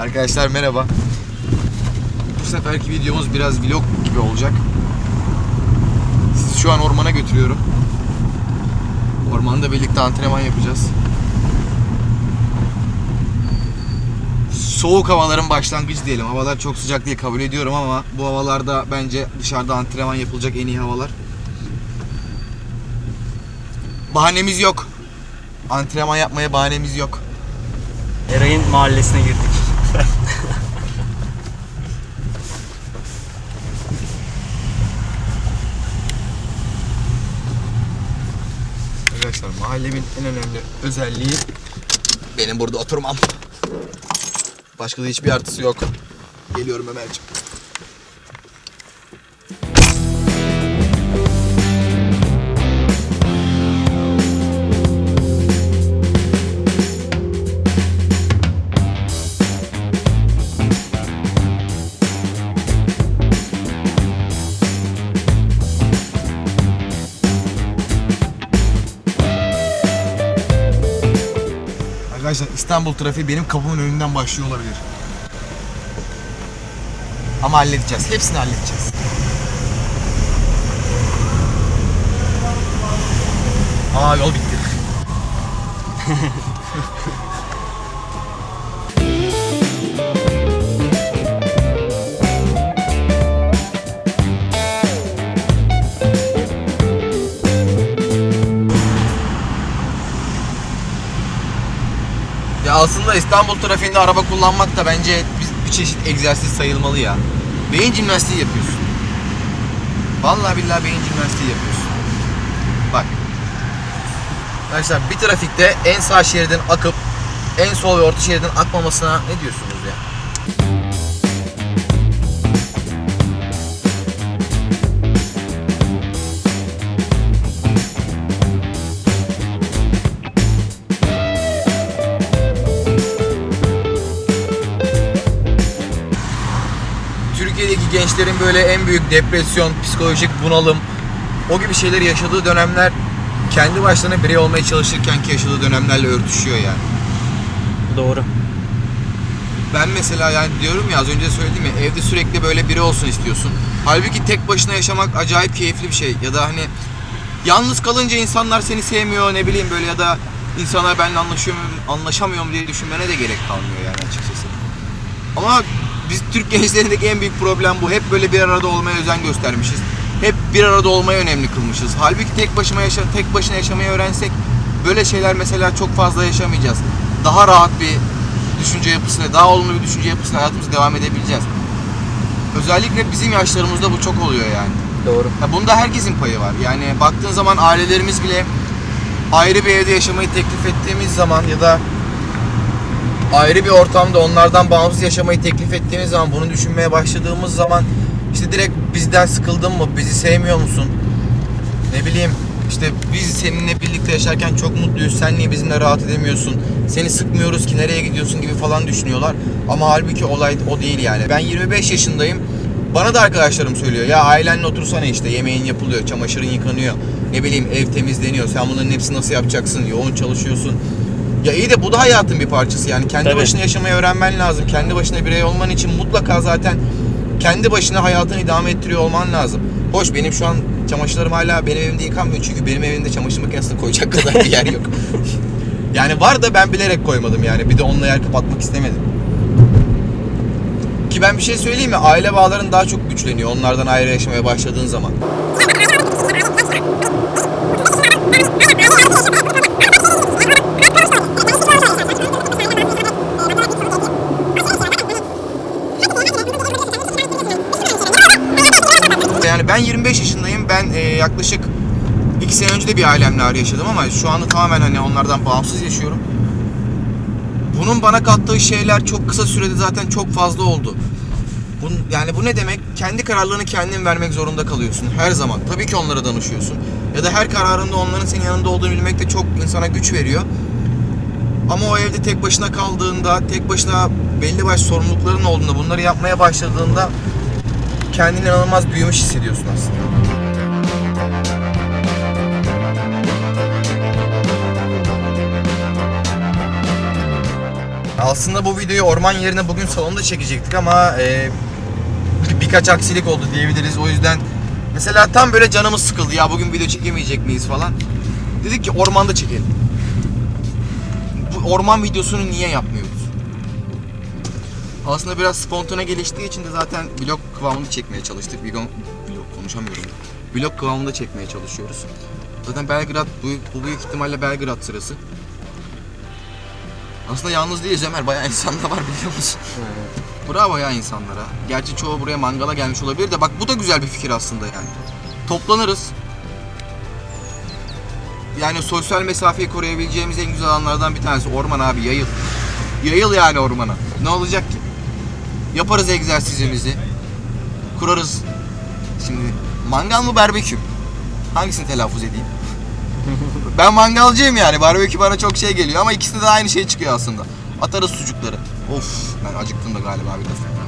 Arkadaşlar merhaba. Bu seferki videomuz biraz vlog gibi olacak. Sizi şu an ormana götürüyorum. Ormanda birlikte antrenman yapacağız. Soğuk havaların başlangıcı diyelim. Havalar çok sıcak değil kabul ediyorum ama bu havalarda bence dışarıda antrenman yapılacak en iyi havalar. Bahanemiz yok. Antrenman yapmaya bahanemiz yok. Eray'ın mahallesine girdik. Arkadaşlar mahallemin en önemli özelliği benim burada oturmam. Başka da hiçbir artısı yok. Geliyorum Ömerciğim. İstanbul trafiği benim kapımın önünden başlıyor olabilir. Ama halledeceğiz. Hepsini halledeceğiz. Aa yol bitti. aslında İstanbul trafiğinde araba kullanmak da bence bir, bir çeşit egzersiz sayılmalı ya. Beyin jimnastiği yapıyorsun. Vallahi billahi beyin jimnastiği yapıyorsun. Bak. Arkadaşlar bir trafikte en sağ şeridin akıp en sol ve orta şeridin akmamasına ne diyorsunuz gençlerin böyle en büyük depresyon, psikolojik bunalım, o gibi şeyler yaşadığı dönemler kendi başlarına birey olmaya çalışırken ki yaşadığı dönemlerle örtüşüyor yani. Doğru. Ben mesela yani diyorum ya az önce söyledim ya evde sürekli böyle biri olsun istiyorsun. Halbuki tek başına yaşamak acayip keyifli bir şey. Ya da hani yalnız kalınca insanlar seni sevmiyor ne bileyim böyle ya da insanlar benimle anlaşıyor mu, anlaşamıyor mu diye düşünmene de gerek kalmıyor yani açıkçası. Ama biz Türk gençlerindeki en büyük problem bu. Hep böyle bir arada olmaya özen göstermişiz. Hep bir arada olmayı önemli kılmışız. Halbuki tek başıma yaşa tek başına yaşamayı öğrensek böyle şeyler mesela çok fazla yaşamayacağız. Daha rahat bir düşünce yapısıyla, daha olumlu bir düşünce yapısıyla hayatımıza devam edebileceğiz. Özellikle bizim yaşlarımızda bu çok oluyor yani. Doğru. Ya bunda herkesin payı var. Yani baktığın zaman ailelerimiz bile ayrı bir evde yaşamayı teklif ettiğimiz zaman ya da ayrı bir ortamda onlardan bağımsız yaşamayı teklif ettiğimiz zaman bunu düşünmeye başladığımız zaman işte direkt bizden sıkıldın mı? Bizi sevmiyor musun? Ne bileyim işte biz seninle birlikte yaşarken çok mutluyuz. Sen niye bizimle rahat edemiyorsun? Seni sıkmıyoruz ki nereye gidiyorsun gibi falan düşünüyorlar. Ama halbuki olay o değil yani. Ben 25 yaşındayım. Bana da arkadaşlarım söylüyor. Ya ailenle otursana işte yemeğin yapılıyor, çamaşırın yıkanıyor. Ne bileyim ev temizleniyor. Sen bunların hepsini nasıl yapacaksın? Yoğun çalışıyorsun. Ya iyi de bu da hayatın bir parçası yani. Kendi Tabii. başına yaşamayı öğrenmen lazım. Kendi başına birey olman için mutlaka zaten kendi başına hayatını idame ettiriyor olman lazım. Hoş benim şu an çamaşırlarım hala benim evimde yıkanmıyor çünkü benim evimde çamaşır makinesine koyacak kadar bir yer yok. yani var da ben bilerek koymadım yani. Bir de onunla yer kapatmak istemedim. Ki ben bir şey söyleyeyim mi? Aile bağların daha çok güçleniyor onlardan ayrı yaşamaya başladığın zaman. Yani ben 25 yaşındayım. Ben e, yaklaşık 2 sene önce de bir ailemle ayrı yaşadım ama şu anda tamamen hani onlardan bağımsız yaşıyorum. Bunun bana kattığı şeyler çok kısa sürede zaten çok fazla oldu. Bun, yani bu ne demek? Kendi kararlarını kendin vermek zorunda kalıyorsun her zaman. Tabii ki onlara danışıyorsun. Ya da her kararında onların senin yanında olduğunu bilmek de çok insana güç veriyor. Ama o evde tek başına kaldığında, tek başına belli başlı sorumlulukların olduğunda, bunları yapmaya başladığında kendini inanılmaz büyümüş hissediyorsun aslında. Aslında bu videoyu orman yerine bugün salonda çekecektik ama e, bir- birkaç aksilik oldu diyebiliriz. O yüzden mesela tam böyle canımız sıkıldı ya bugün video çekemeyecek miyiz falan. Dedik ki ormanda çekelim. Bu orman videosunu niye yapmıyoruz? Aslında biraz spontane geliştiği için de zaten vlog kıvamında çekmeye çalıştık. Vlog, vlog konuşamıyorum. Vlog kıvamında çekmeye çalışıyoruz. Zaten Belgrad bu, bu büyük ihtimalle Belgrad sırası. Aslında yalnız değiliz Ömer. Bayağı insan da var biliyor musun? Bravo ya insanlara. Gerçi çoğu buraya mangala gelmiş olabilir de bak bu da güzel bir fikir aslında yani. Toplanırız. Yani sosyal mesafeyi koruyabileceğimiz en güzel alanlardan bir tanesi orman abi yayıl. Yayıl yani ormana. Ne olacak ki? Yaparız egzersizimizi. Kurarız. Şimdi mangal mı barbekü? Hangisini telaffuz edeyim? Ben mangalcıyım yani. Barbekü bana çok şey geliyor ama ikisinde de aynı şey çıkıyor aslında. Atarız sucukları. Of ben acıktım da galiba biraz.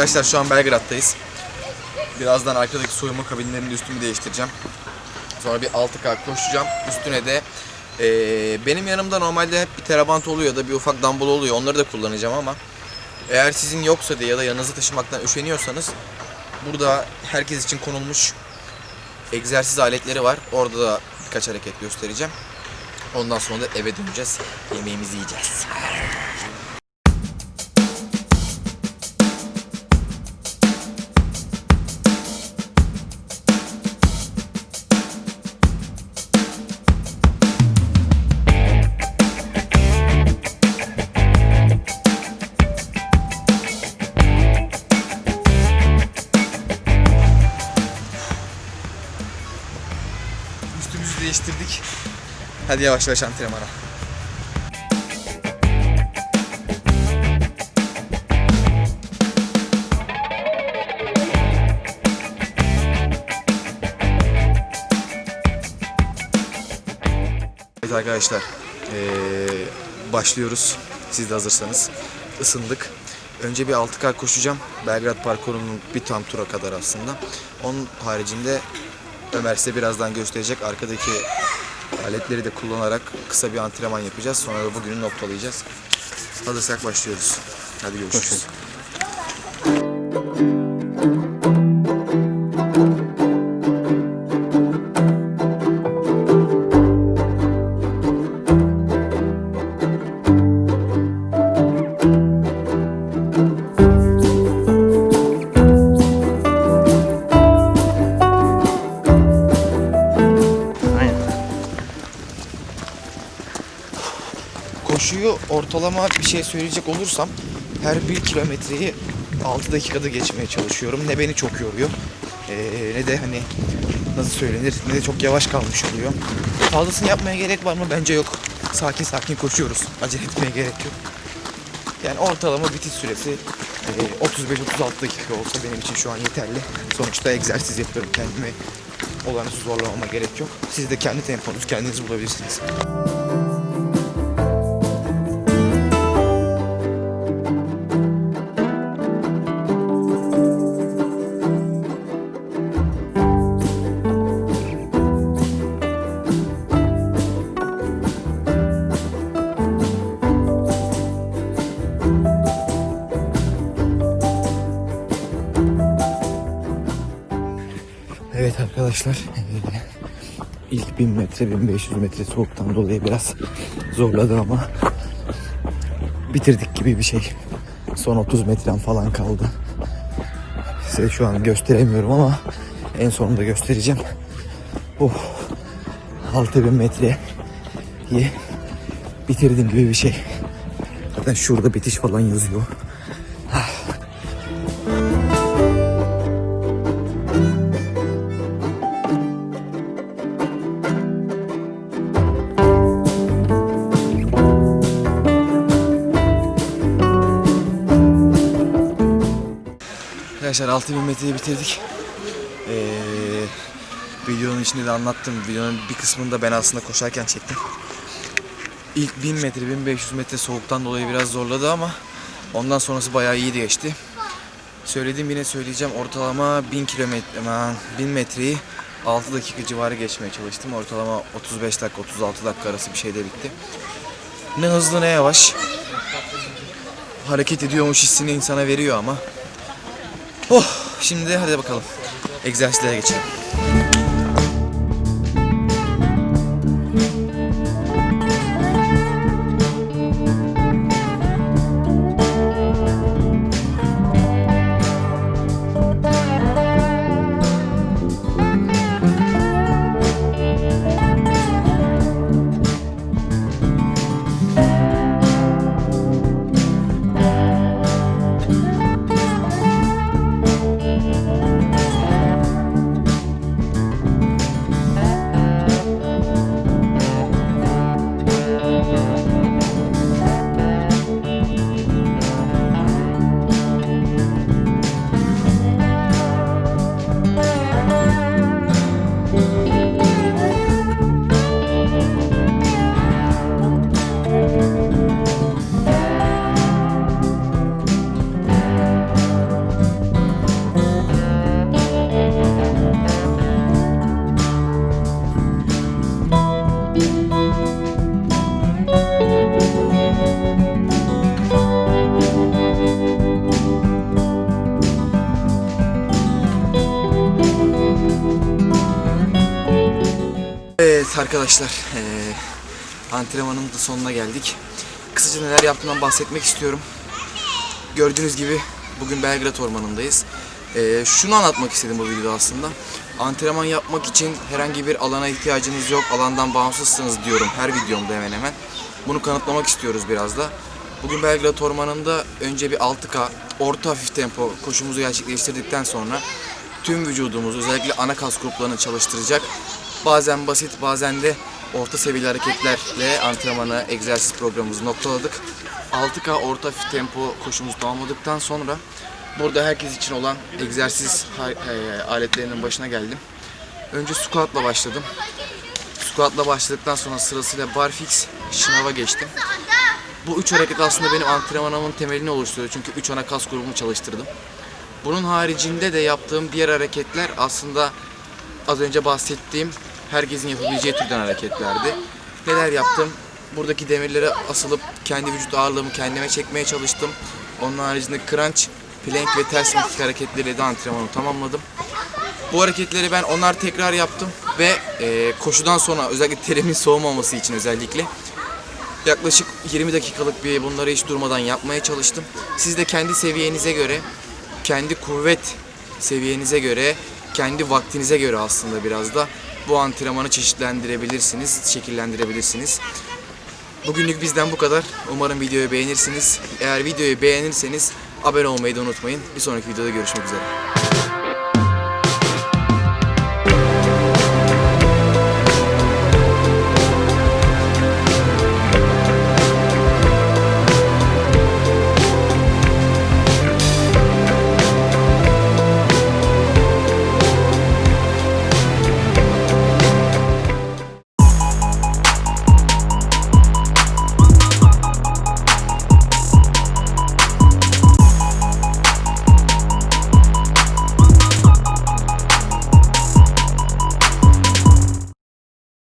Arkadaşlar şu an Belgrad'dayız. Birazdan arkadaki soyunma kabinlerinde üstümü değiştireceğim. Sonra bir 6K koşacağım. Üstüne de eee, benim yanımda normalde hep bir terabant oluyor ya da bir ufak dumbbell oluyor. Onları da kullanacağım ama eğer sizin yoksa diye ya da yanınızı taşımaktan üşeniyorsanız burada herkes için konulmuş egzersiz aletleri var. Orada da birkaç hareket göstereceğim. Ondan sonra da eve döneceğiz. Yemeğimizi yiyeceğiz. Hadi yavaş yavaş antrenmana. Evet arkadaşlar, eee, başlıyoruz. Siz de hazırsanız. Isındık. Önce bir 6K koşacağım. Belgrad parkurunun bir tam tura kadar aslında. Onun haricinde Ömer size birazdan gösterecek. Arkadaki aletleri de kullanarak kısa bir antrenman yapacağız. Sonra da bugünü noktalayacağız. Hazırsak başlıyoruz. Hadi görüşürüz. Aynen. Şey söyleyecek olursam her bir kilometreyi 6 dakikada geçmeye çalışıyorum. Ne beni çok yoruyor ee, ne de hani nasıl söylenir ne de çok yavaş kalmış oluyor. Fazlasını yapmaya gerek var mı? Bence yok. Sakin sakin koşuyoruz. Acele etmeye gerek yok. Yani ortalama bitiş süresi e, 35-36 dakika olsa benim için şu an yeterli. Sonuçta egzersiz yapıyorum kendimi. Olağanüstü zorlamama gerek yok. Siz de kendi temponuzu kendiniz bulabilirsiniz. Arkadaşlar ilk 1000 metre 1500 metre soğuktan dolayı biraz zorladı ama bitirdik gibi bir şey. Son 30 metrem falan kaldı. Size şu an gösteremiyorum ama en sonunda göstereceğim. Oh, 6000 metreyi bitirdim gibi bir şey. Zaten şurada bitiş falan yazıyor. Arkadaşlar 6000 metreyi bitirdik. Ee, videonun içinde de anlattım. Videonun bir kısmını da ben aslında koşarken çektim. İlk 1000 metre, 1500 metre soğuktan dolayı biraz zorladı ama ondan sonrası bayağı iyiydi geçti. Söylediğim yine söyleyeceğim. Ortalama 1000 kilometre, aman 1000 metreyi 6 dakika civarı geçmeye çalıştım. Ortalama 35 dakika, 36 dakika arası bir şeyde bitti. Ne hızlı ne yavaş. Hareket ediyormuş hissini insana veriyor ama. Oh, şimdi hadi bakalım. Egzersizlere geçelim. Evet arkadaşlar, eee antrenmanın da sonuna geldik. Kısaca neler yaptığımdan bahsetmek istiyorum. Gördüğünüz gibi bugün Belgrad Ormanı'ndayız. Eee, şunu anlatmak istedim bu videoda aslında. Antrenman yapmak için herhangi bir alana ihtiyacınız yok, alandan bağımsızsınız diyorum her videomda hemen hemen. Bunu kanıtlamak istiyoruz biraz da. Bugün Belgrad Ormanı'nda önce bir 6K, orta hafif tempo koşumuzu gerçekleştirdikten sonra tüm vücudumuzu özellikle ana kas gruplarını çalıştıracak. Bazen basit bazen de orta seviyeli hareketlerle antrenmanı, egzersiz programımızı noktaladık. 6K orta tempo koşumuzu tamamladıktan sonra burada herkes için olan egzersiz e, aletlerinin başına geldim. Önce squat'la başladım. Squat'la başladıktan sonra sırasıyla barfix, şınava geçtim. Bu üç hareket aslında benim antrenmanımın temelini oluşturuyor. Çünkü üç ana kas grubumu çalıştırdım. Bunun haricinde de yaptığım diğer hareketler aslında az önce bahsettiğim herkesin yapabileceği türden hareketlerdi. Neler yaptım? Buradaki demirlere asılıp kendi vücut ağırlığımı kendime çekmeye çalıştım. Onun haricinde crunch, plank ve ters mekik hareketleriyle de antrenmanımı tamamladım. Bu hareketleri ben onar tekrar yaptım ve e, koşudan sonra özellikle terimin soğumaması için özellikle yaklaşık 20 dakikalık bir bunları hiç durmadan yapmaya çalıştım. Siz de kendi seviyenize göre, kendi kuvvet seviyenize göre, kendi vaktinize göre aslında biraz da bu antrenmanı çeşitlendirebilirsiniz, şekillendirebilirsiniz. Bugünlük bizden bu kadar. Umarım videoyu beğenirsiniz. Eğer videoyu beğenirseniz abone olmayı da unutmayın. Bir sonraki videoda görüşmek üzere.